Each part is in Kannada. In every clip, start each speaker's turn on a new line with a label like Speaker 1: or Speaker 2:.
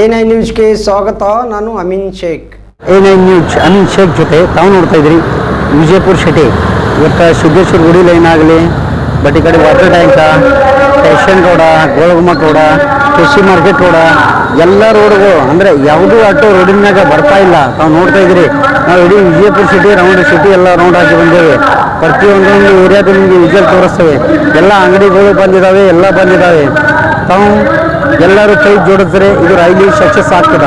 Speaker 1: ಎ ನೈನ್ ನ್ಯೂಸ್ಗೆ ಸ್ವಾಗತ, ನಾನು Amin Shaikh.
Speaker 2: A nine news, Amin Shaikh ಜೊತೆ ತಾವು ನೋಡ್ತಾ ಇದ್ರಿ ವಿಜಯಪುರ ಸಿಟಿ ಇವತ್ತು ಸಿದ್ದೇಶ್ವರ ಗುಡಿ ಲೈನ್ ಆಗಲಿ ಬಟ್ ಈ ಕಡೆ water tank station road Gol Gumbaz road ಕೃಷಿ ಮಾರ್ಕೆಟ್ ರೋಡ ಎಲ್ಲ ರೋಡ್ಗಳು ಅಂದರೆ ಯಾವುದೂ ಆಟೋ ರೋಡಿನ ಮ್ಯಾಗ ಬರ್ತಾ ಇಲ್ಲ. ತಾವು ನೋಡ್ತಾ ಇದ್ರಿ ನಾವು ಇಡೀ ವಿಜಯಪುರ ಸಿಟಿ ರೌಂಡ್ ಸಿಟಿ ಎಲ್ಲ ರೌಂಡ್ ಹಾಕಿ ಬಂದೇವೆ. ಪ್ರತಿಯೊಂದೊಂದು ಏರಿಯಾದಲ್ಲಿ ನಿಮಗೆ ವಿಜಯಲ್ ತೋರಿಸ್ತೇವೆ. ಎಲ್ಲ ಅಂಗಡಿಗಳು ಬಂದಿದ್ದಾವೆ ಎಲ್ಲ ಬಂದಿದ್ದಾವೆ ತಾವು ಎಲ್ಲರೂ ಕೈ ಜೋಡಿಸಿದ್ರೆ ಇದು ರೈಲಿ ಸಕ್ಸಸ್ ಆಗ್ತದ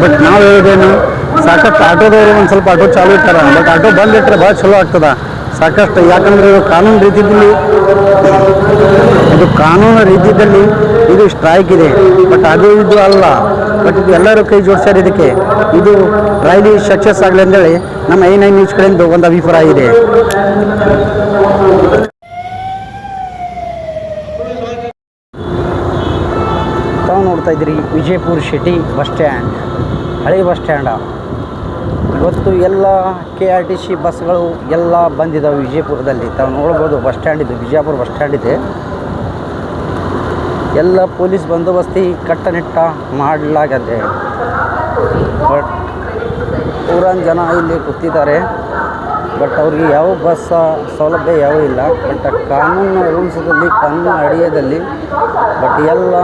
Speaker 2: ಬಟ್ ನಾವು ಹೇಳಿದೇನು, ಸಾಕಷ್ಟು ಆಟೋದವರು ಒಂದು ಸ್ವಲ್ಪ ಆಟೋ ಚಾಲು ಇಟ್ಟಾರ. ಬಟ್ ಆಟೋ ಬಂದಿಟ್ಟರೆ ಭಾಳ ಚಲೋ ಆಗ್ತದ. ಸಾಕಷ್ಟು, ಯಾಕಂದ್ರೆ ಇದು ಕಾನೂನು ರೀತಿಯಲ್ಲಿ, ಇದು ಕಾನೂನು ರೀತಿಯಲ್ಲಿ ಇದು ಸ್ಟ್ರೈಕ್ ಇದೆ. ಬಟ್ ಅದು ಇದು ಅಲ್ಲ. ಬಟ್ ಇದು ಎಲ್ಲರೂ ಕೈ ಜೋಡಿಸ್ಯಾರ ಇದಕ್ಕೆ. ಇದು ರೈಲಿ ಸಕ್ಸಸ್ ಆಗಲಿ ಅಂತೇಳಿ ನಮ್ಮ ಐ ನೈನ್ ನ್ಯೂಸ್ ಕಡೆಯಿಂದ ಒಂದು ಅಭಿಪ್ರಾಯ ಇದೆ ತಾವು ನೋಡ್ತಾ ಇದ್ದೀರಿ, ವಿಜಯಪುರ ಸಿಟಿ ಬಸ್ ಸ್ಟ್ಯಾಂಡ್, ಹಳೆ ಬಸ್ ಸ್ಟ್ಯಾಂಡ. ಇವತ್ತು ಎಲ್ಲ ಕೆ ಆರ್ ಟಿ ಸಿ ಬಸ್ಗಳು ಎಲ್ಲ ಬಂದಿದ್ದಾವೆ ವಿಜಯಪುರದಲ್ಲಿ. ತಾವು ನೋಡ್ಬೋದು, ಬಸ್ ಸ್ಟ್ಯಾಂಡ್ ಇದು, ವಿಜಯಪುರ ಬಸ್ ಸ್ಟ್ಯಾಂಡ್ ಇದೆ. ಎಲ್ಲ ಪೊಲೀಸ್ ಬಂದೋಬಸ್ತಿ ಕಟ್ಟನಿಟ್ಟ ಮಾಡಲಾಗದೆ. ಬಟ್ ಊರನ್ ಜನ ಇಲ್ಲಿ ಕೂತಿದ್ದಾರೆ. ಬಟ್ ಅವ್ರಿಗೆ ಯಾವ ಬಸ್ ಸೌಲಭ್ಯ ಯಾವ ಇಲ್ಲ. ಬಟ್ ಕಾನೂನು ರೂಲ್ಸ್ದಲ್ಲಿ ಕಾನೂನು ಅಡಿಯದಲ್ಲಿ ಬಟ್ ಎಲ್ಲ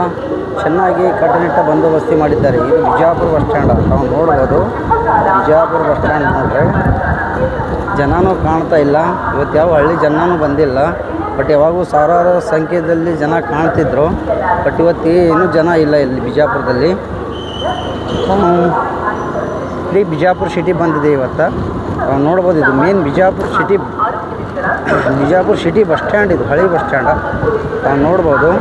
Speaker 2: ಚೆನ್ನಾಗಿ ಕಟ್ಟುನಿಟ್ಟ ಬಂದೋಬಸ್ತಿ ಮಾಡಿದ್ದಾರೆ. ಇದು ಬಿಜಾಪುರ ಬಸ್ ಸ್ಟ್ಯಾಂಡ್ ನಾವು ನೋಡ್ಬೋದು. ಬಿಜಾಪುರ ಬಸ್ ಸ್ಟ್ಯಾಂಡ್ ನೋಡ್ರಿ ಜನನೂ ಕಾಣ್ತಾ ಇಲ್ಲ. ಇವತ್ತು ಯಾವ ಹಳ್ಳಿ ಜನನೂ ಬಂದಿಲ್ಲ. ಬಟ್ ಯಾವಾಗೂ ಸಾವಿರಾರು ಸಂಖ್ಯೆಯಲ್ಲಿ ಜನ ಕಾಣ್ತಿದ್ರು. ಬಟ್ ಇವತ್ತು ಏನೂ ಜನ ಇಲ್ಲ ಇಲ್ಲಿ ಬಿಜಾಪುರದಲ್ಲಿ. ಇಡೀ ಬಿಜಾಪುರ ಸಿಟಿ ಬಂದಿದೆ ಇವತ್ತು. ನಾವು ನೋಡ್ಬೋದು, ಇದು main Bijapur city. Bijapur city bus stand, ಇದು ಹಳೆ ಬಸ್ ಸ್ಟ್ಯಾಂಡ. ನಾವು ನೋಡ್ಬೋದು.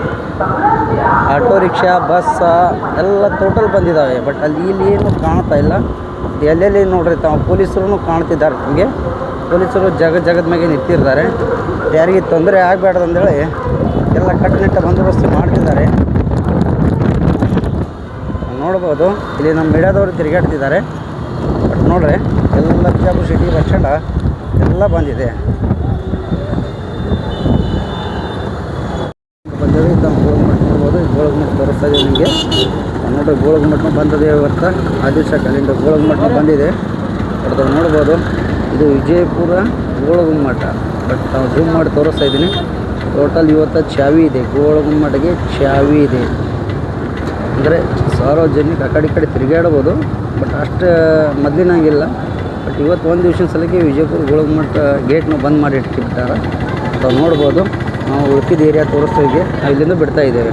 Speaker 2: ಆಟೋ ರಿಕ್ಷಾ ಬಸ್ ಎಲ್ಲ ಟೋಟಲ್ ಬಂದಿದ್ದಾವೆ ಬಟ್ ಅಲ್ಲಿ ಇಲ್ಲಿ ಏನು ಕಾಣ್ತಾ ಇಲ್ಲ. ಎಲ್ಲೆಲ್ಲಿ ನೋಡ್ರಿ, ತಾವು ಪೊಲೀಸರು ಕಾಣ್ತಿದ್ದಾರೆ ನಮಗೆ. ಪೊಲೀಸರು ಜಗ ಜಗದ ಮ್ಯಾಗೆ ನಿಂತಿರ್ತಾರೆ. ಯಾರಿಗೆ ತೊಂದರೆ ಆಗಬಾರ್ದು ಅಂದೇಳಿ ಎಲ್ಲ ಕಟ್ಟುನಿಟ್ಟ ಬಂದೋಬಸ್ತು ಮಾಡ್ತಿದ್ದಾರೆ. ನೋಡ್ಬೋದು, ಇಲ್ಲಿ ನಮ್ಮ ಮೀಡಿಯಾದವರು ತಿರುಗಾಡ್ತಿದ್ದಾರೆ. ಬಟ್ ನೋಡ್ರಿ, ಎಲ್ಲ ಬಿಜಾಪುರ ಸಿಟಿ ಬಸ್ ಎಲ್ಲ ಬಂದಿದೆ. ಬಂದಿದೆ ತಮ್ಮ ಫೋನ್ ನೋಡ್ಬೋದು ಈ ಗೋಳಗುಮಟ್ ತೋರಿಸ್ತಾ ಇದೆ ನಿಮಗೆ. ನೋಡ್ರಿ ಗೋಳಗುಮಟ್ನು ಬಂದಿದೆ ಇವತ್ತು. ಆದಿಶ ಕ್ಯಾಲೆಂಡರ್ ಗೋಳಗುಮಠ ಬಂದಿದೆ. ಬಟ್ ಅದು ನೋಡ್ಬೋದು. ಇದು ವಿಜಯಪುರ ಗೋಳಗುಮ್ಮಟ ಬಟ್ ನಾವು ಜೂಮ್ ಮಾಡಿ ತೋರಿಸ್ತಾ ಇದ್ದೀನಿ. ಟೋಟಲ್ ಇವತ್ತು ಚಾವಿ ಇದೆ. ಗೋಳಗುಮ್ಮಠಗೆ ಚಾವಿ ಇದೆ. ಅಂದರೆ ಸಾರ್ವಜನಿಕ ಆ ಕಡೆ ಈ ಕಡೆ ತಿರುಗಾಡ್ಬೋದು ಬಟ್ ಅಷ್ಟು ಮೊದಲಿನಂಗಿಲ್ಲ. ಬಟ್ ಇವತ್ತು ಒಂದು ದಿವಸ ಸಲಕ್ಕೆ ವಿಜಯಪುರ ಗೋಳಗುಮ್ಮಠ ಗೇಟ್ನ ಬಂದ್ ಮಾಡಿ ಇಟ್ಬಿಟ್ಟಾರೆ ತಾವು ನೋಡ್ಬೋದು. ನಾವು ಉಳ್ಕಿದ ಏರಿಯಾ ನಾವು ಇಲ್ಲಿಂದ ಬಿಡ್ತಾ ಇದ್ದೇವೆ.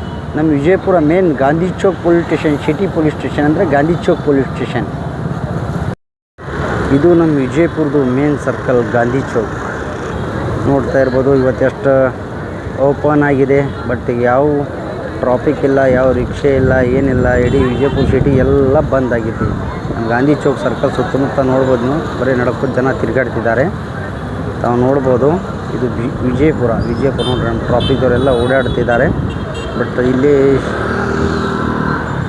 Speaker 2: ನಮ್ಮ Vijayapura main Gandhi Chowk police station city police station ಅಂದರೆ ಗಾಂಧಿ ಚೌಕ್ ಪೊಲೀಸ್ ಸ್ಟೇಷನ್ ಇದು ನಮ್ಮ ವಿಜಯಪುರದು ಮೇನ್ ಸರ್ಕಲ್ ಗಾಂಧಿ ಚೌಕ್. ನೋಡ್ತಾ ಇರ್ಬೋದು, ಇವತ್ತೆಷ್ಟು ಓಪನ್ ಆಗಿದೆ ಬಟ್ ಯಾವ ಟ್ರಾಫಿಕ್ ಇಲ್ಲ, ಯಾವ ರಿಕ್ಷೆ ಇಲ್ಲ, ಏನಿಲ್ಲ, ಇಡೀ ವಿಜಯಪುರ ಸಿಟಿ ಎಲ್ಲ ಬಂದ್ ಆಗಿದೆ. ಗಾಂಧಿ ಚೌಕ್ ಸರ್ಕಲ್ ಸುತ್ತಮುತ್ತ ನೋಡ್ಬೋದು ಬರೀ ನಡ್ಕೊಂಡು ಜನ ತಿರುಗಾಡ್ತಿದ್ದಾರೆ. ತಾವು ನೋಡ್ಬೋದು, ಇದು ವಿಜಯಪುರ ವಿಜಯಪುರ ನೋಡ್ರಿ, ನಮ್ಮ ಟ್ರಾಫಿಕ್ದವರೆಲ್ಲ ಓಡಾಡ್ತಿದ್ದಾರೆ. ಬಟ್ ಇಲ್ಲಿ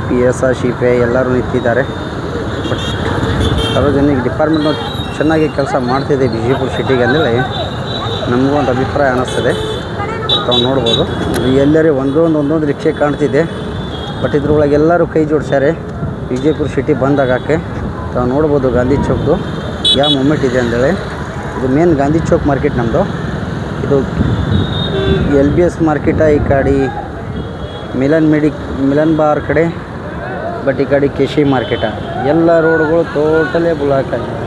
Speaker 2: ಪಿ ಎಸ್ ಆರ್ ಶಿಪೆ ಎಲ್ಲರೂ ನಿಂತಿದ್ದಾರೆ. ಬಟ್ ಸಾರ್ವಜನಿಕ ಡಿಪಾರ್ಟ್ಮೆಂಟ್ ಚೆನ್ನಾಗಿ ಕೆಲಸ ಮಾಡ್ತಿದೆ ವಿಜಯಪುರ ಸಿಟಿಗೆ ಅಂದೇಳಿ ನಮಗೂ ಒಂದು ಅಭಿಪ್ರಾಯ ಅನ್ನಿಸ್ತದೆ ತಾವು ನೋಡ್ಬೋದು. ಎಲ್ಲರೇ ಒಂದೊಂದು ಒಂದೊಂದು ರಿಕ್ಷೆ ಕಾಣ್ತಿದೆ. ಬಟ್ ಇದ್ರೊಳಗೆ ಎಲ್ಲರೂ ಕೈ ಜೋಡಿಸ್ಯಾರೆ. ವಿಜಯಪುರ ಸಿಟಿ ಬಂದಾಗಕ್ಕೆ ತಾವು ನೋಡ್ಬೋದು ಗಾಂಧಿ ಚೌಕ್ದು ಯಾವ ಮೂಮೆಂಟ್ ಇದೆ ಅಂದೇಳಿ ಇದು ಮೇನ್ ಗಾಂಧಿ ಚೌಕ್ ಮಾರ್ಕೆಟ್ ನಮ್ಮದು ಇದು ಎಲ್ ಬಿ ಎಸ್ ಮಾರ್ಕೆಟ ಈ ಕಡೆ ಮಿಲನ್ ಮೆಡಿಕ್, ಮಿಲನ್ ಬಾರ್ ಕಡೆ ಬಟ್ ಈ ಕಡೆ, ಕೆಶಿ ಮಾರ್ಕೆಟ. ಎಲ್ಲ ರೋಡ್ಗಳು ಟೋಟಲೇ ಬ್ಲಾಕ್ ಆಗಿದೆ.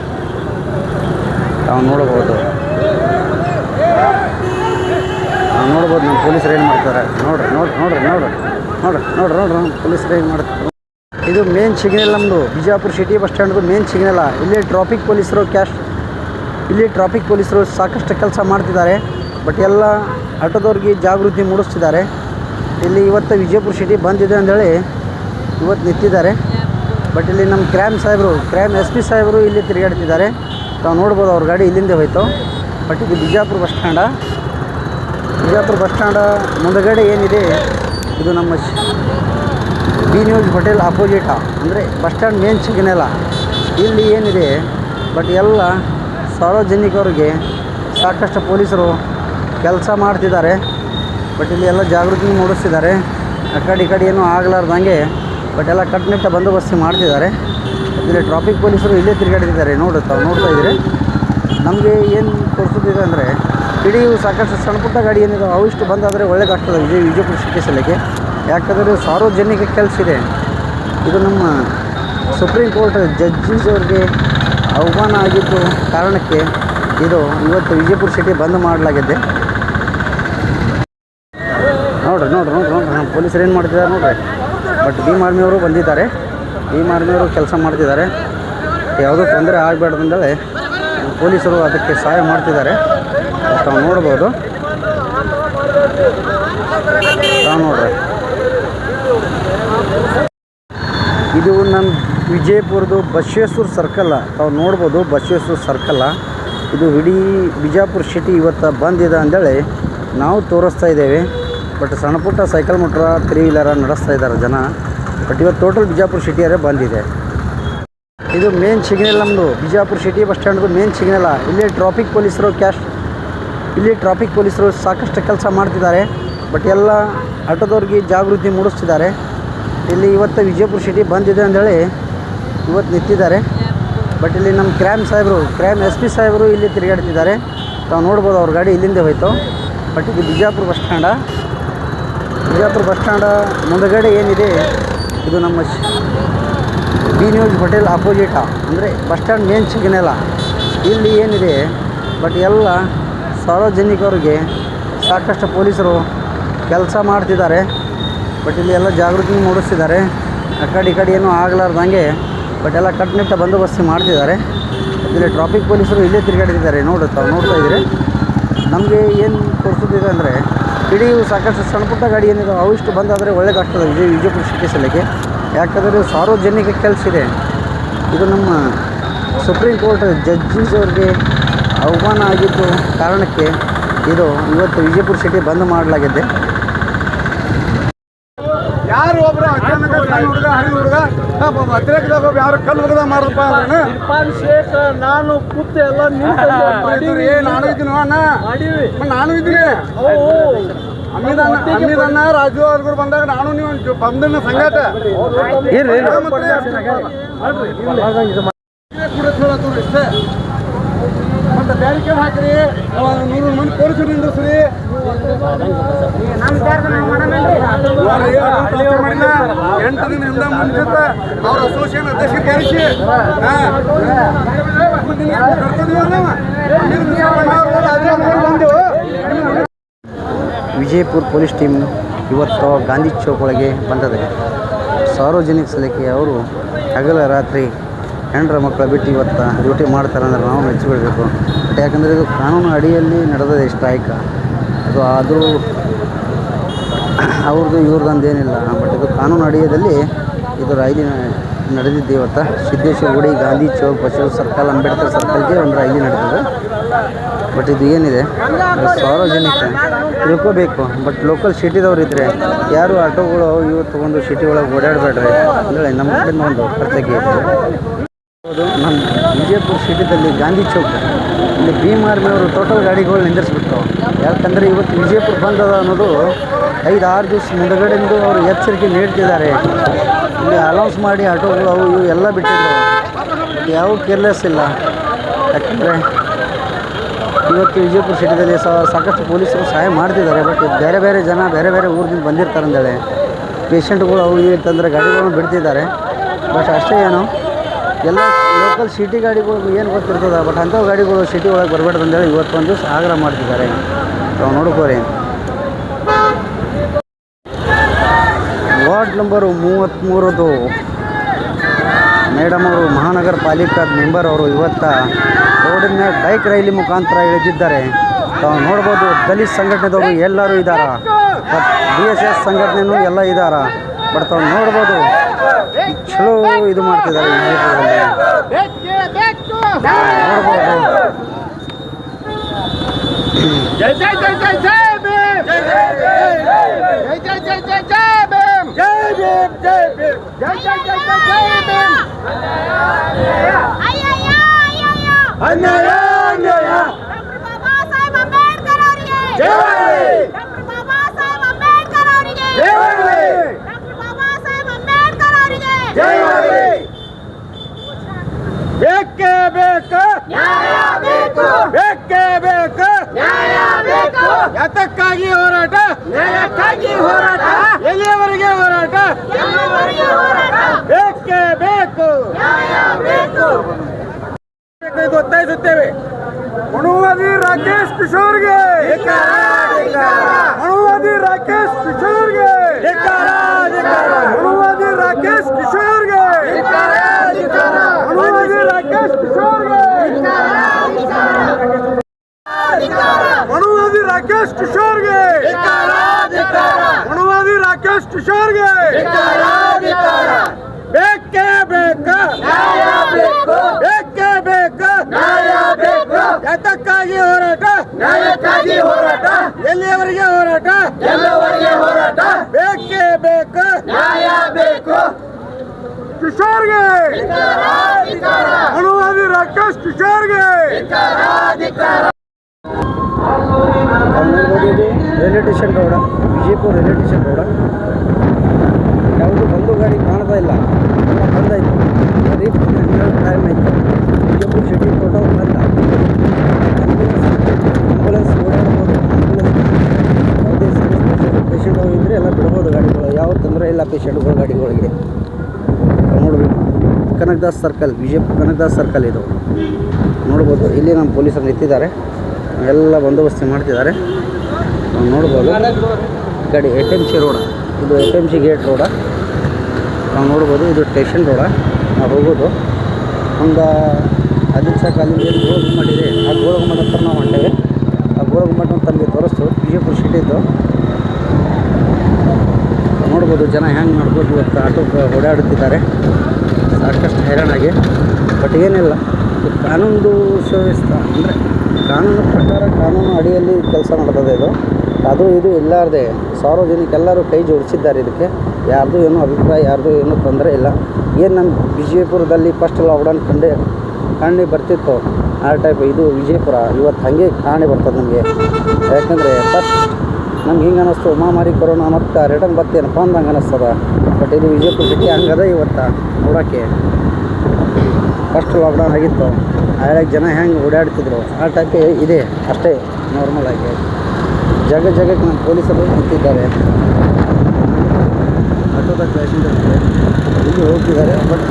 Speaker 2: ನಾವು ನೋಡ್ಬೋದು. ನಾವು ನೋಡ್ಬೋದು ನಮ್ಮ ಪೊಲೀಸರು ಏನು ಮಾಡ್ತಾರೆ. ನೋಡ್ರಿ ನೋಡ್ರಿ ನೋಡ್ರಿ ನೋಡ್ರಿ ನೋಡ್ರಿ ನೋಡ್ರಿ ನೋಡ್ರಿ ನಮ್ಮ ಪೊಲೀಸರು ಏನು ಮಾಡ್ತಾರೆ. ಇದು ಮೇನ್ ಸಿಗ್ನಲ್ ನಮ್ಮದು ಬಿಜಾಪುರ ಸಿಟಿ ಬಸ್ ಸ್ಟ್ಯಾಂಡ್ದು ಮೇನ್ ಸಿಗ್ನಲ್ಲ ಇಲ್ಲಿ ಟ್ರಾಫಿಕ್ ಪೊಲೀಸರು ಕ್ಯಾಶ್ ಇಲ್ಲಿ ಟ್ರಾಫಿಕ್ ಪೊಲೀಸರು ಸಾಕಷ್ಟು ಕೆಲಸ ಮಾಡ್ತಿದ್ದಾರೆ. ಬಟ್ ಎಲ್ಲ ಆಟೋದವ್ರಿಗೆ ಜಾಗೃತಿ ಮೂಡಿಸ್ತಿದ್ದಾರೆ. ಇಲ್ಲಿ ಇವತ್ತು ವಿಜಯಪುರ ಸಿಟಿ ಬಂದಿದೆ ಅಂದೇಳಿ ಇವತ್ತು ನಿಂತಿದ್ದಾರೆ. ಬಟ್ ಇಲ್ಲಿ ನಮ್ಮ ಕ್ರೈಮ್ ಸಾಹೇಬರು ಕ್ರೈಮ್ ಎಸ್ ಪಿ ಸಾಹೇಬರು ಇಲ್ಲಿ ತಿರುಗಾಡ್ತಿದ್ದಾರೆ. ತಾವು ನೋಡ್ಬೋದು ಅವ್ರ ಗಾಡಿ ಇಲ್ಲಿಂದೇ ಹೋಯ್ತು. ಬಟ್ ಇದು Bijapur bus stand Bijapur bus stand ಮುಂದಗಡೆ ಏನಿದೆ, ಇದು ನಮ್ಮ ಬಿ ನ್ಯೂಸ್ ಹೋಟೆಲ್ ಅಪೋಸಿಟ ಅಂದರೆ ಬಸ್ ಸ್ಟ್ಯಾಂಡ್ ಮೇನ್ ಸಿಗ್ನಲ್ಲ ಇಲ್ಲಿ ಏನಿದೆ ಬಟ್ ಎಲ್ಲ ಸಾರ್ವಜನಿಕರಿಗೆ ಸಾಕಷ್ಟು ಪೊಲೀಸರು ಕೆಲಸ ಮಾಡ್ತಿದ್ದಾರೆ. ಬಟ್ ಇಲ್ಲಿ ಎಲ್ಲ ಜಾಗೃತಿ ಮೂಡಿಸ್ತಿದ್ದಾರೆ. ಆ ಕಡೆ ಈ ಕಡೆ ಏನೂ ಆಗಲಾರ್ದಂಗೆ, ಬಟ್ ಎಲ್ಲ ಕಟ್ಟುನಿಟ್ಟ ಬಂದೋಬಸ್ತಿ ಮಾಡ್ತಿದ್ದಾರೆ. ಇಲ್ಲಿ ಟ್ರಾಫಿಕ್ ಪೊಲೀಸರು ಇಲ್ಲೇ ತಿರುಗಾಡ್ತಿದ್ದಾರೆ ನೋಡಿ ತಾವು ನೋಡ್ತಾ ಇದ್ದೀರಿ. ನಮಗೆ ಏನು ತೋರಿಸೋದಿದೆ ಅಂದರೆ, ಇಡೀ ಸಾಕಷ್ಟು ಸಣ್ಣ ಪುಟ್ಟ ಗಾಡಿ ಏನಿದೆ ಅವಿಷ್ಟು ಬಂದಾದರೆ ಒಳ್ಳೇದಾಗ್ತದೆ ವಿಜಯ ವಿಜಯಪುರ ಸಿಟಿ ಸಲಕ್ಕೆ ಯಾಕಂದರೆ ಸಾರ್ವಜನಿಕ ಕೆಲಸ ಇದೆ. ಇದು ನಮ್ಮ ಸುಪ್ರೀಂ ಕೋರ್ಟ್ ಜಡ್ಜಸ್ ಅವ್ರಿಗೆ ಅವಮಾನ ಆಗಿದ್ದು ಕಾರಣಕ್ಕೆ ಇದು ಇವತ್ತು ವಿಜಯಪುರ ಸಿಟಿ ಬಂದ್ ಮಾಡಲಾಗಿದೆ. ನೋಡ್ರಿ ನೋಡ್ರಿ ನೋಡ್ರಿ ನೋಡ್ರಿ ನಮ್ಮ ಪೊಲೀಸರು ಏನು ಮಾಡ್ತಿದ್ದಾರೆ ನೋಡ್ರಿ? ಬಟ್ ಭೀಮ್ ಆರ್ಮಿಯವರು ಬಂದಿದ್ದಾರೆ. ಭೀಮ್ ಆರ್ಮಿಯವರು ಕೆಲಸ ಮಾಡ್ತಿದ್ದಾರೆ. ಯಾವುದೋ ತೊಂದರೆ ಆಗಬೇಡ್ದಂದೇಳಿ ಪೊಲೀಸರು ಅದಕ್ಕೆ ಸಹಾಯ ಮಾಡ್ತಿದ್ದಾರೆ. ತಾವು ನೋಡ್ಬೋದು. ತಾವು ನೋಡ್ರಿ. ಇದು ನಮ್ಮ ವಿಜಯಪುರದು ಬಸವೇಶ್ವರ ಸರ್ಕಲ್ಲ ತಾವು ನೋಡ್ಬೋದು ಬಸವೇಶ್ವರ ಸರ್ಕಲ್ಲ ಇದು ಇಡೀ ಬಿಜಾಪುರ ಸಿಟಿ ಇವತ್ತು ಬಂದಿದೆ ಅಂದೇಳಿ ನಾವು ತೋರಿಸ್ತಾ ಇದ್ದೇವೆ. ಬಟ್ ಸಣ್ಣ ಪುಟ್ಟ ಸೈಕಲ್ ಮೋಟ್ರ, ತ್ರೀ ವೀಲರ ನಡೆಸ್ತಾ ಇದ್ದಾರೆ ಜನ. ಬಟ್ ಇವತ್ತು ಟೋಟಲ್ ಬಿಜಾಪುರ ಸಿಟಿಯರೇ ಬಂದಿದೆ. ಇದು ಮೇನ್ ಸಿಗ್ನಲ್ ನಮ್ಮದು ಬಿಜಾಪುರ ಸಿಟಿ ಬಸ್ ಸ್ಟ್ಯಾಂಡ್ದು ಮೇನ್ ಸಿಗ್ನಲ್ಲ ಇಲ್ಲಿ ಟ್ರಾಫಿಕ್ ಪೊಲೀಸರು ಕ್ಯಾಶ್ ಇಲ್ಲಿ ಟ್ರಾಫಿಕ್ ಪೊಲೀಸರು ಸಾಕಷ್ಟು ಕೆಲಸ ಮಾಡ್ತಿದ್ದಾರೆ. ಬಟ್ ಎಲ್ಲ ಆಟೋದವ್ರಿಗೆ ಜಾಗೃತಿ ಮೂಡಿಸ್ತಿದ್ದಾರೆ. ಇಲ್ಲಿ ಇವತ್ತು ವಿಜಯಪುರ ಸಿಟಿ ಬಂದಿದೆ ಅಂದೇಳಿ ಇವತ್ತು ನಿಂತಿದ್ದಾರೆ. ಬಟ್ ಇಲ್ಲಿ ನಮ್ಮ ಕ್ರೈಮ್ ಸಾಹೇಬರು ಕ್ರೈಮ್ ಎಸ್ ಪಿ ಸಾಹೇಬರು ಇಲ್ಲಿ ತಿರುಗಾಡ್ತಿದ್ದಾರೆ. ತಾವು ನೋಡ್ಬೋದು ಅವ್ರ ಗಾಡಿ ಇಲ್ಲಿಂದೇ ಹೋಯ್ತು. ಬಟ್ ಇದು Bijapur bus stand Bijapur bus stand ಮುಂದಗಡೆ ಏನಿದೆ, ಇದು ನಮ್ಮ ಬಿ ನ್ಯೂಸ್ ಹೋಟೆಲ್ ಅಪೋಸಿಟ, ಅಂದರೆ ಬಸ್ ಸ್ಟ್ಯಾಂಡ್ ಮೇನ್ ಸಿಗ್ನಲ್ಲ ಇಲ್ಲಿ ಏನಿದೆ, ಬಟ್ ಎಲ್ಲ ಸಾರ್ವಜನಿಕರಿಗೆ ಸಾಕಷ್ಟು ಪೊಲೀಸರು ಕೆಲಸ ಮಾಡ್ತಿದ್ದಾರೆ. ಬಟ್ ಇಲ್ಲಿ ಎಲ್ಲ ಜಾಗೃತಿ ಮೂಡಿಸ್ತಿದ್ದಾರೆ ಆ ಕಡೆ ಈ ಕಡೆ ಏನೂ ಆಗಲಾರ್ದಂಗೆ, ಬಟ್ ಎಲ್ಲ ಕಟ್ಟುನಿಟ್ಟ ಬಂದೋಬಸ್ತಿ ಮಾಡ್ತಿದ್ದಾರೆ. ಇಲ್ಲಿ ಟ್ರಾಫಿಕ್ ಪೊಲೀಸರು ಇಲ್ಲೇ ತಿರುಗಾಡ್ತಿದ್ದಾರೆ ನೋಡುತ್ತಾ ನೋಡ್ತಾ ಇದ್ದೀರಿ. ನಮಗೆ ಏನು ತೋರಿಸ್ತಿದೆ ಅಂದರೆ ಇಡೀ ಸಾಕಷ್ಟು ಸಣ್ಣ ಪುಟ್ಟ ಗಾಡಿ ಏನಿದೆ ಅವಿಷ್ಟು ಬಂದಾದರೆ ಒಳ್ಳೇದಾಗ್ತದೆ ವಿಜಯ ವಿಜಯಪುರ ಸಿಟಿ ಸಲಕ್ಕೆ ಯಾಕಂದರೆ ಸಾರ್ವಜನಿಕ ಕೆಲಸ ಇದೆ. ಇದು ನಮ್ಮ ಸುಪ್ರೀಂ ಕೋರ್ಟ್ ಜಡ್ಜಸ್ ಅವ್ರಿಗೆ ಅವಮಾನ ಆಗಿದ್ದು ಕಾರಣಕ್ಕೆ ಇದು ಇವತ್ತು ವಿಜಯಪುರ ಸಿಟಿ ಬಂದ್ ಮಾಡಲಾಗಿದೆ.
Speaker 3: ಯಾರು ಕಲ್ಲು ಮಾಡಪ್ಪ ಅಂದ್ರೆ
Speaker 4: ಇರ್ಫಾನ್ ಶೇಖ್ ನಾನು ಕೂತು ಎಲ್ಲ
Speaker 3: ನಾನು ಇದ್ದೀನಿ ಅಣ್ಣ.
Speaker 4: ಮಾಡೀವಿ.
Speaker 3: ನಾನು ಇದ್ದೀನಿ. ರಾಜು ಅವ್ರಿಗೂ ಬಂದಾಗ ನಾನು ನೀವು ಬಂದನ್ನ ಸಂಗಾಟ. ಮತ್ತೆ ಬ್ಯಾರಿಕೇಡ್ ಹಾಕ್ರಿ. ನೂರು ಮಂದಿ ಪೊಲೀಸರು ನಿಂದ್ರಿಸ್ರಿ. ಮಾಡಿಲ್ಲ. ಎಂಟು ದಿನದಿಂದ ಮುಂಚಿತ ಅವ್ರ ಅಸೋಸಿಯೇಷನ್ ಅಧ್ಯಕ್ಷ ಕರೆಸಿ.
Speaker 2: ವಿಜಯಪುರ ಪೊಲೀಸ್ ಟೀಮ್ ಇವತ್ತು ಗಾಂಧಿ ಚೌಕ್ ಒಳಗೆ ಬಂದದೆ. ಸಾರ್ವಜನಿಕ ಸಲಿಕೆ ಅವರು ಹಗಲ ರಾತ್ರಿ ಹೆಂಡ್ರ ಮಕ್ಕಳ ಬಿಟ್ಟು ಇವತ್ತು ಡ್ಯೂಟಿ ಮಾಡ್ತಾರೆ ಅಂದ್ರೆ ನಾವು ಮೆಚ್ಚಿಬಿಡಬೇಕು ಬಟ್ ಯಾಕಂದರೆ ಇದು ಕಾನೂನು ಅಡಿಯಲ್ಲಿ ನಡೆದಿದೆ ಸ್ಟ್ರೈಕ್. ಅದು ಅದು ಅವ್ರದ್ದು ಇವ್ರದ್ದು ಏನಿಲ್ಲ ಇದು ಕಾನೂನು ಅಡಿಯದಲ್ಲಿ ಇದು ರೈಲಿ ನಡೆದಿದ್ದು ಇವತ್ತು ಸಿದ್ದೇಶ್ವರ ಗುಡಿ, ಗಾಂಧಿ ಚೌಕ್, ಬಸವ ಸರ್ಕಲ್, ಅಂಬೇಡ್ಕರ್ ಸರ್ಕಲ್ಗೆ ಒಂದು ರೈಲಿ ನಡೆದಿದೆ ಬಟ್ ಇದು ಏನಿದೆ? ಸಾರ್ವಜನಿಕ ತಿಳ್ಕೋಬೇಕು. ಬಟ್ ಲೋಕಲ್ ಸಿಟಿದವ್ರು ಇದ್ದರೆ ಯಾರು ಆಟೋಗಳು ಇವತ್ತು ತೊಗೊಂಡು ಸಿಟಿ ಒಳಗೆ ಓಡಾಡಬೇಡ್ರಿ ಅಂದರೆ ನಮ್ಮ ಕಡೆಯಿಂದ ಒಂದು ಪ್ರತ್ಯೇಕ ಹೌದು ನಮ್ಮ ವಿಜಯಪುರ ಸಿಟಿದಲ್ಲಿ ಗಾಂಧಿ ಚೌಕ್. ಇಲ್ಲಿ ಭೀಮ್ ಆರ್ಮಿಯವರು ಟೋಟಲ್ ಗಾಡಿಗಳು ನಿಂದಿರಿಸ್ಬಿಟ್ಟು ಯಾಕಂದರೆ ಇವತ್ತು ವಿಜಯಪುರ ಬಂದದ ಅನ್ನೋದು ಐದು ಆರು ದಿವಸ ಮುಂದಗಡೆಯಿಂದ ಅವರು ಎಚ್ಚರಿಕೆ ನೀಡ್ತಿದ್ದಾರೆ. ಇಲ್ಲಿ ಅನೌನ್ಸ್ ಮಾಡಿ ಆಟೋಗಳು ಅವು ಇವು ಎಲ್ಲ ಬಿಟ್ಟಿದ್ರು. ಯಾವ ಕೇರ್ಲೆಸ್ ಇಲ್ಲ. ಯಾಕಂದರೆ ಇವತ್ತು ವಿಜಯಪುರ ಸಿಟಿದಲ್ಲಿ ಸಹ ಸಾಕಷ್ಟು ಪೊಲೀಸರು ಸಹಾಯ ಮಾಡ್ತಿದ್ದಾರೆ. ಬಟ್ ಬೇರೆ ಬೇರೆ ಜನ ಬೇರೆ ಬೇರೆ ಊರಿಂದ ಬಂದಿರ್ತಾರೆ ಅಂದೇಳೆ. ಪೇಷಂಟ್ಗಳು ಅವು ಇವು ಅಂತಂದರೆ ಗಾಡಿಗಳನ್ನು ಬಿಡ್ತಿದ್ದಾರೆ. ಬಟ್ ಅಷ್ಟೇ ಏನು, ಎಲ್ಲ ಲೋಕಲ್ ಸಿಟಿ ಗಾಡಿಗಳು ಏನು ಗೊತ್ತಿರ್ತದೆ ಬಟ್ ಅಂಥವು ಗಾಡಿಗಳು ಸಿಟಿ ಒಳಗೆ ಬರಬೇಡ್ದು ಅಂತೇಳಿ ಇವತ್ತು ಒಂದು ದಿವಸ ಆಗ್ರಹ ಮಾಡ್ತಿದ್ದಾರೆ. ತಾವು ನೋಡ್ಕೋರಿ ವಾರ್ಡ್ ನಂಬರು ಮೂವತ್ತ್ಮೂರದು. ಮೇಡಮ್ ಅವರು ಮಹಾನಗರ ಪಾಲಿಕಾದ ಮೆಂಬರ್ ಅವರು ಇವತ್ತು ರೋಡಿನ ಬೈಕ್ ರೈಲಿ ಮುಖಾಂತರ ಇಳಿದಿದ್ದಾರೆ. ತಾವು ನೋಡ್ಬೋದು ದಲಿತ ಸಂಘಟನೆದವರು ಎಲ್ಲರೂ ಇದ್ದಾರ. ಬಟ್ ಬಿ ಎಸ್ ಎಸ್ ಸಂಘಟನೆನೂ ಎಲ್ಲ ಇದ್ದಾರ. ಬಟ್ ತಾವು ನೋಡ್ಬೋದು ಚಲೋ ಇದು ಮಾಡ್ತಿದ್ದಾರೆ. ವಿಜಯಪುರದಲ್ಲಿ
Speaker 4: Jai Jai Jai Jai Jai Bhim! Jai Jai Jai Jai Jai Jai Jai Bhim! Jai Bhim Jai Bhim! Jai Jai Jai Jai
Speaker 5: Jai Bhim!
Speaker 4: Anaya Anaya
Speaker 5: Anaya Anaya Anaya Dr. Baba
Speaker 4: Sahib
Speaker 5: Ambedkar auriye! Jai! Dr. Baba
Speaker 4: Sahib
Speaker 5: Ambedkar auriye! Jai! Dr. Baba
Speaker 4: Sahib Ambedkar auriye!
Speaker 5: Jai! Beke
Speaker 4: beke! Nya
Speaker 5: nya beke!
Speaker 4: ಯಾತಕ್ಕಾಗಿ ಹೋರಾಟ
Speaker 5: ನ್ಯಾಯಕ್ಕಾಗಿ ಹೋರಾಟ
Speaker 4: ಎಲ್ಲಿಯವರೆಗೆ ಹೋರಾಟ?
Speaker 5: ಎಲ್ಲಿಯವರೆಗೆ ಹೋರಾಟ?
Speaker 4: ಬೇಕೇ ಬೇಕು.
Speaker 5: ನ್ಯಾಯ ಬೇಕು
Speaker 4: ಒತ್ತಾಯಿಸುತ್ತೇವೆ.
Speaker 3: ಮಣುವಾದಿ ರಾಕೇಶ್ ಕಿಶೋರ್ಗೆ. ಮಣುವಾದಿ ರಾಕೇಶ್ ಕಿಶೋರ್ಗೆ. ಮಣುವಾದಿ ರಾಕೇಶ್ ಕಿಶೋರ್ಗೆ. ಮಣುವಾದಿ ರಾಕೇಶ್ ಕಿಶೋರ್ಗೆ. ಮನುವಾದಿ ರಾಕೇಶ್ ಕಿಶೋರ್ಗೆ. ಮನುವಾದಿ ರಾಕೇಶ್ ಕಿಶೋರ್ಗೆ.
Speaker 4: ಬೇಕೇ ಬೇಕು. ಬೇಕೇ ಬೇಕು. ಯಾತಕ್ಕಾಗಿ ಹೋರಾಟ.
Speaker 5: ನ್ಯಾಯಕ್ಕಾಗಿ ಹೋರಾಟ
Speaker 4: ಎಲ್ಲಿಯವರೆಗೆ ಹೋರಾಟ.
Speaker 5: ಎಲ್ಲವರಿಗೆ ಹೋರಾಟ
Speaker 4: ಬೇಕೇ ಬೇಕು.
Speaker 5: ನ್ಯಾಯ ಬೇಕು
Speaker 3: ಕಿಶೋರ್ಗೆ. ಮನುವಾದಿ ರಾಕೇಶ್ ಕಿಶೋರ್ಗೆ.
Speaker 2: ನೋಡ್ಬೋದು ಇದು railway station road, Vijayapura railway station road. ಯಾವುದು ಒಂದು ಗಾಡಿ ಕಾಣ್ತಾ ಇಲ್ಲ. ಎಲ್ಲ ಬಂದಾಯ್ತು ಟೈಮ್ ಆಯಿತು. ವಿಜಯಪುರ ಸಿಟಿ ಫೋಟೋ ಬಂದ. ಆಂಬುಲೆನ್ಸ್ ಓಡಾಡ್ಬೋದು. ಯಾವುದೇ ಪೇಷಂಟ್ಗಳು ಇದ್ದರೆ ಎಲ್ಲ ಬಿಡ್ಬೋದು ಗಾಡಿಗಳು. ಯಾವ ತೊಂದರೆ ಇಲ್ಲ ಪೇಷಂಟ್ಗಳು, ಗಾಡಿಗಳಿಗೆ. ನೋಡಬೇಕು. ಕನಕದಾಸ್ ಸರ್ಕಲ್ ವಿಜಯಪುರ ಕನಕದಾಸ್ ಸರ್ಕಲ್ ಇದು. ನೋಡ್ಬೋದು. ಇಲ್ಲಿ ನಮ್ಮ ಪೊಲೀಸರು ನಿಂತಿದ್ದಾರೆ. ಎಲ್ಲ ಬಂದೋಬಸ್ತಿ ಮಾಡ್ತಿದ್ದಾರೆ. ನಾವು ನೋಡ್ಬೋದು. ಗಾಡಿ A T M C road. ಇದು A T M C gate road. ನಾವು ನೋಡ್ಬೋದು, ಇದು ಸ್ಟೇಷನ್ ರೋಡ. ನಾವು ಹೋಗೋದು ಒಂದು ಹದಿನೈದು ಸಾಕು ಅಲ್ಲಿ ಏನು ಗೋಳಗುಮ್ಮಟ ಇದೆ. ಆ ಗೋಳಗುಮ್ಮಟ ಹತ್ರ ನಾವು ಹೊಂಟೇವೆ. ಆ ಗೋಳಗುಮ್ಮಟ ತಮಗೆ ತೋರಿಸ್ತು. ವಿಜಯಪುರ ಸಿಟಿದ್ದು ನೋಡ್ಬೋದು, ಜನ ಹೆಂಗೆ ನೋಡ್ಬೋದು ಇವತ್ತು ಆಟೋ ಓಡಾಡುತ್ತಿದ್ದಾರೆ. ಸಾಕಷ್ಟು ಹೈರಾಣಾಗಿ. ಬಟ್ ಏನಿಲ್ಲ. ಕಾನೂನು ಸುವ್ಯವಸ್ಥೆ ಅಂದರೆ ಕಾನೂನು ಪ್ರಕಾರ ಕಾನೂನು ಅಡಿಯಲ್ಲಿ ಕೆಲಸ ಮಾಡ್ತದೆ ಇದು. ಅದು ಇದು ಇಲ್ಲಾರ್ದೆ ಸಾರ್ವಜನಿಕ ಎಲ್ಲರೂ ಕೈ ಜೋಡಿಸಿದ್ದಾರೆ ಇದಕ್ಕೆ. ಯಾರ್ದು ಏನೂ ಅಭಿಪ್ರಾಯ, ಯಾರ್ದು ಏನೂ ತೊಂದರೆ ಇಲ್ಲ. ಏನು ನಮ್ಮ ವಿಜಯಪುರದಲ್ಲಿ ಫಸ್ಟ್ ಲಾಕ್ಡೌನ್ ಕಂಡೆ ಕಾಣಿ ಬರ್ತಿತ್ತು. ಆ ಟೈಪ್ ಇದು ವಿಜಯಪುರ ಇವತ್ತು ಹಾಗೆ ಕಾಣಿ ಬರ್ತದೆ ನಮಗೆ. ಯಾಕಂದರೆ ಫಸ್ಟ್ ನಂಗೆ ಹಿಂಗೆ ಅನ್ನಿಸ್ತು ಮಹಾಮಾರಿ, ಕೊರೋನಾ ಮತ್ತು ರಿಟರ್ನ್ ಬರ್ತೇನಪ್ಪ ಅಂದಂಗೆ ಅನ್ನಿಸ್ತದ ಬಟ್ ಇದು ವಿಜಯಪುರ ಸಿಟಿ ಹಂಗದ ಇವತ್ತು ನೋಡೋಕ್ಕೆ. ಫಸ್ಟ್ ಲಾಕ್ಡೌನ್ ಆಗಿತ್ತು. ಆಗ ಜನ ಹೆಂಗೆ ಓಡಾಡ್ತಿದ್ರು, ಆ ಟೈಪ್ ಇದೆ, ಅಷ್ಟೇ ನಾರ್ಮಲ್ ಆಗಿ. ಜಗ ಜಗಕ್ಕೆ ನಮ್ಮ ಪೊಲೀಸರು ನಿಂತಿದ್ದಾರೆ. ಆಟೋದ ಪ್ಯಾಸೆಂಜರ್ ಇಲ್ಲಿ ಹೋಗ್ತಿದ್ದಾರೆ ಬಟ್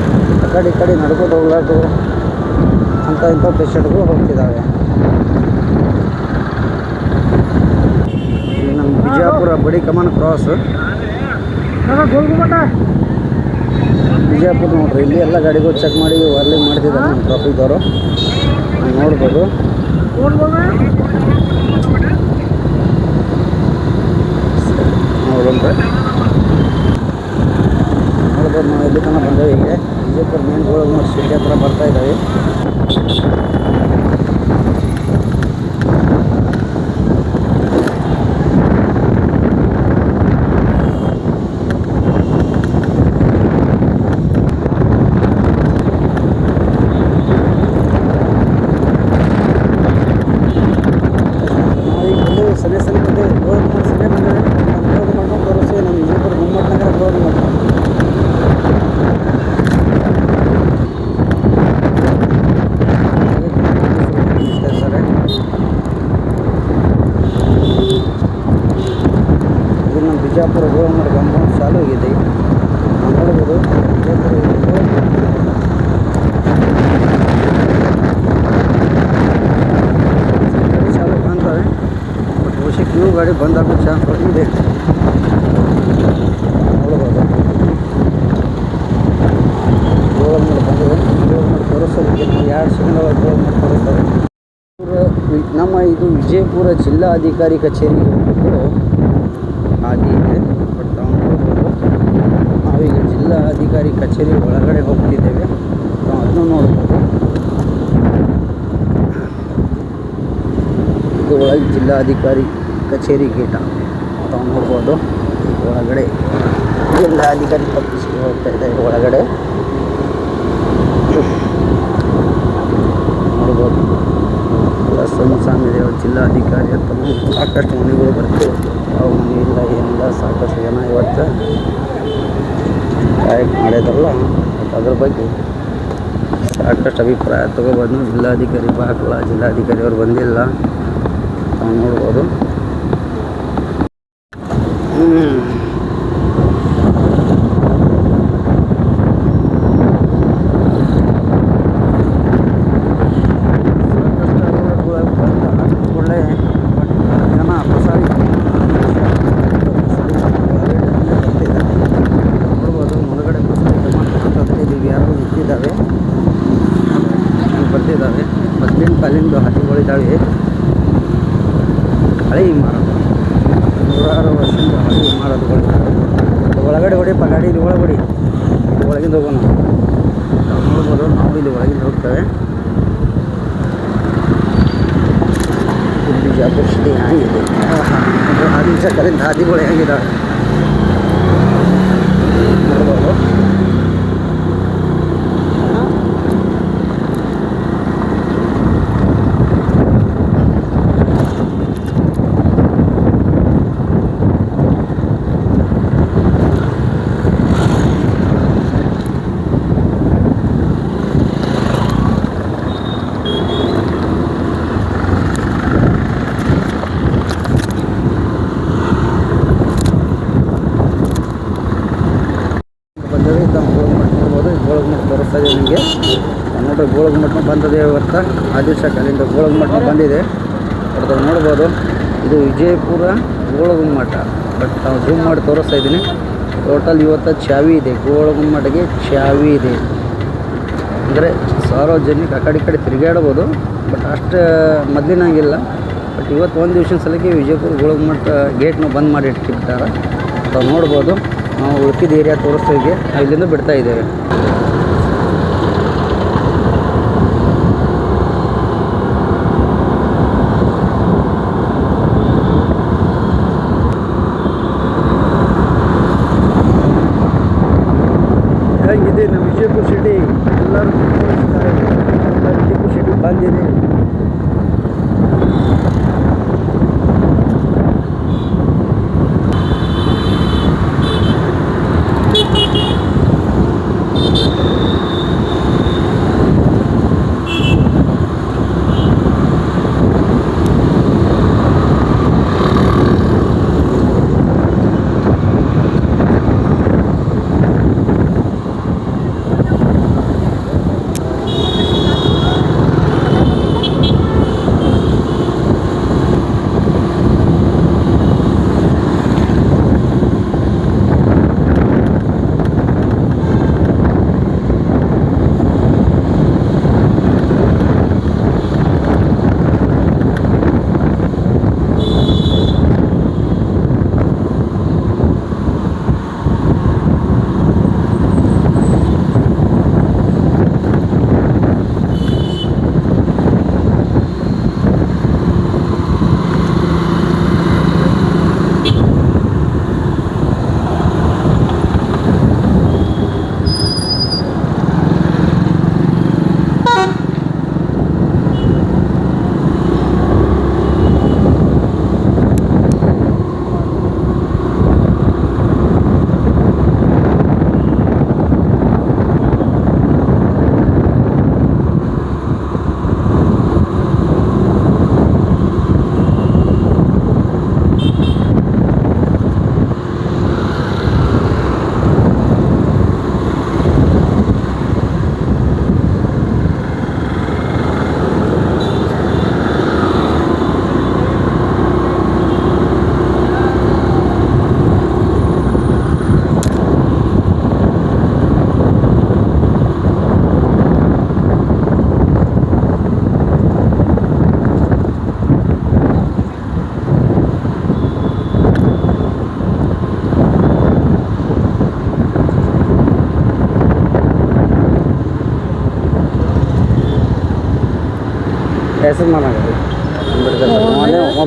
Speaker 2: ಆ ಕಡೆ ಈ ಕಡೆ ನಡ್ಕೊಂಡು ಹೋಗ್ಲಾರ್ದು ಅಂಥ ಇಂಥ ಪೇಷಂಟ್ಗಳು ಹೋಗ್ತಿದ್ದಾವೆ ನಮ್ಮ ಬಿಜಾಪುರ ಬಡಿ ಕಮಾನ್ ಕ್ರಾಸ್. ಬಿಜಾಪುರ ನೋಡ್ರಿ, ಇಲ್ಲಿ ಎಲ್ಲ ಗಾಡಿಗಳು ಚೆಕ್ ಮಾಡಿ ವರ್ಲಿಂಗ್ ಮಾಡ್ತಿದ್ದಾರೆ ನಮ್ಮ ಟ್ರಾಫಿಕ್ದವರು ನೋಡ್ಬೋದು. ನೋಡ್ಬೋದು ನಾವು ಎಲ್ಲಿ ತನಕ ಬಂದೇವೆ ಈಗ ವಿಜಯಪುರ ಮೇನ್ ರೋಡ್ ಸಿಟಿ ಹತ್ರ ಬರ್ತಾ ಇದ್ದಾವೆ ನಾವೀಗ ಬಂದೇವೆ ಸನೆ ಸನೆ ಬಂದೇವೆ ಗೋಳಗುಮಟ್ ಸನೆ ಬಂದೇವೆ ನಮ್ಮ ಗೋಳಗುಮಟ್ ತೋರಿಸಿ ನಮ್ಮ ವಿಜಯಪುರ ಗುಮ್ಮಟ್ ನಗರ ಗೋಳಗುಮಟ್ ಇರ್ತಾರೆ. ಇದು ನಮ್ಮ ಬಿಜಾಪುರ ಗೋಳಗುಮಟ್ ಕಾಂಪೌಂಡ್ ಚಾಲು ಆಗಿದೆ ನಾವು ನೋಡ್ಬೋದು ಬಿಜಾಪುರ ಗೋಳಗುಮಟ್ ಗಾಡಿ ಚಾಲು ಕಾಣ್ತವೆ ಬಟ್ ಬಹುಶಃ ಕ್ಯೂ ಗಾಡಿ ಬಂದಾಗೋ ಚಾನ್ಸ್ ಇದೆ ನೋಡ್ಬೋದು ಗೋಳಗುಮಟ್ ಬಂದಿದೆ ಎರಡು ನಮ್ಮ ಇದು ವಿಜಯಪುರ ಜಿಲ್ಲಾಧಿಕಾರಿ ಕಚೇರಿ ಹೋಗ್ಬಿಟ್ಟು ಇದೆ. ಬಟ್ ನಾವು ನಾವೀಗ ಜಿಲ್ಲಾಧಿಕಾರಿ ಕಚೇರಿ ಒಳಗಡೆ ಹೋಗ್ತಿದ್ದೇವೆ. ನಾವು ಅದನ್ನು ನೋಡ್ಬೋದು. ಇದು ಒಳಗೆ ಜಿಲ್ಲಾಧಿಕಾರಿ ಕಚೇರಿ ಗೇಟ ತಾವು ನೋಡ್ಬೋದು ಒಳಗಡೆ ಜಿಲ್ಲಾಧಿಕಾರಿ ಪಕ್ಷ ಹೋಗ್ತಾ ಇದೆ ಒಳಗಡೆ. ನೋಡ್ಬೋದು. ಸ್ವಾಮಿ ದೇವ ಜಿಲ್ಲಾಧಿಕಾರಿ ಅಂತ ಸಾಕಷ್ಟು ಮನೆಗಳು ಬರ್ತವೆ. ಯಾವ ಮನೆ ಇಲ್ಲ, ಏನಿಲ್ಲ, ಸಾಕಷ್ಟು ಜನ ಇವತ್ತು ಕಾಯಕ್ ಮಾಡಿದ್ರಲ್ಲ ಅದ್ರ ಬಗ್ಗೆ ಸಾಕಷ್ಟು ಅಭಿಪ್ರಾಯ ತಗೊಬಂದು. ಜಿಲ್ಲಾಧಿಕಾರಿ ಬಾಕಲ ಜಿಲ್ಲಾಧಿಕಾರಿ ಅವ್ರು ಬಂದಿಲ್ಲ. ನಾವು ನೋಡ್ಬೋದು ಹ್ಮ್. ಸಾಕಷ್ಟು ರೋಡ್ಗಳು ಬಂದ ಒಳ್ಳೆ ಜನ ಪ್ರಸಾರಿ ನೋಡ್ಬೋದು ಮುಂದ್ಗಡೆ ಪ್ರಸಾರಿ ಮಾಡ್ತಿದ್ದೀವಿ ಯಾರು ನಿಂತಿದ್ದಾವೆ ಬರ್ತಿದ್ದಾವೆ ಬಸ್ಸಿನ ಕಾಲಿಂದ ಹಟ್ಟಿಗಳಿದ್ದಾವೆ ಹಳೆ ಇಮಾರತು ನೂರಾರು ವರ್ಷದಿಂದ ಹಳೆ ಇಮಾರತುಗಳಿದ್ದಾವೆ ಒಳಗಡೆ ಹೊಡಿಯಪ್ಪ ಗಾಡಿ ಇಲ್ಲಿ ಒಳಗೆ ಹೊಡಿ. ಒಳಗಿಂದ ಹೋಗೋಣ. ನಾವು ನೋಡ್ಬೋದು ನಾವು ಇಲ್ಲಿ ಒಳಗಿಂದ ಹೋಗ್ತೇವೆ ಇಲ್ಲಿ ಸಿಟಿ ಹೇಗಿದೆ ಹಾದಿ ಚಕ್ಕರಿಂದ ಹಾದಿಗಳು ನೋಡ್ಬೋದು ಬಂದವೆ ತಾವು ಗೋಳಗುಮಟ್ ನೋಡ್ಬೋದು ಈ ಗೋಳಗುಮಟ್ ತೋರಿಸ್ತಾ ಇದೆ ನಿಮಗೆ ಬಂದದೆ ಇವತ್ತ ದಿವಸ ಆದೇಶ ಗೋಳಗ್ ಮಠ ಬಂದಿದೆ. ಹೊಡೆದು ನೋಡ್ಬೋದು, ಇದು ವಿಜಯಪುರ ಗೋಳಗುಮ್ಮಟ. ಬಟ್ ನಾವು ಜೂಮ್ ಮಾಡಿ ತೋರಿಸ್ತಾ ಇದ್ದೀನಿ. ಟೋಟಲ್ ಇವತ್ತು ಚಾವಿ ಇದೆ ಗೋಳಗುಮ್ಮಠಗೆ ಚಾವಿ ಇದೆ. ಅಂದರೆ ಸಾರ್ವಜನಿಕ ಆ ಕಡೆ ಕಡೆ ತಿರುಗಾಡ್ಬೋದು ಬಟ್ ಅಷ್ಟು ಮೊದಲಿನಾಗಿಲ್ಲ. ಬಟ್ ಇವತ್ತು ಒಂದು ದಿವಸ ಸಲಕ್ಕೆ ವಿಜಯಪುರ ಗೋಳಗುಮ್ಮಟ ಗೇಟ್ನ ಬಂದ್ ಮಾಡಿ ಇಟ್ಟಿರ್ತಾರೆ ನಾವು ನೋಡ್ಬೋದು, ನಾವು ಉಳ್ಕಿದ ಏರಿಯಾ ತೋರಿಸ್ತಾ ಇದ್ದೀವಿ. ಇಲ್ಲಿಂದ ಬಿಡ್ತಾ ಇದ್ದೇವೆ.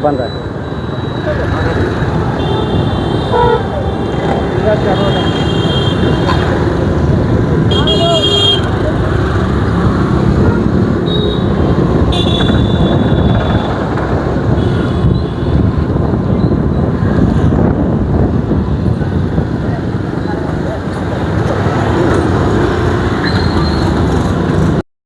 Speaker 2: பண்ணுறேன்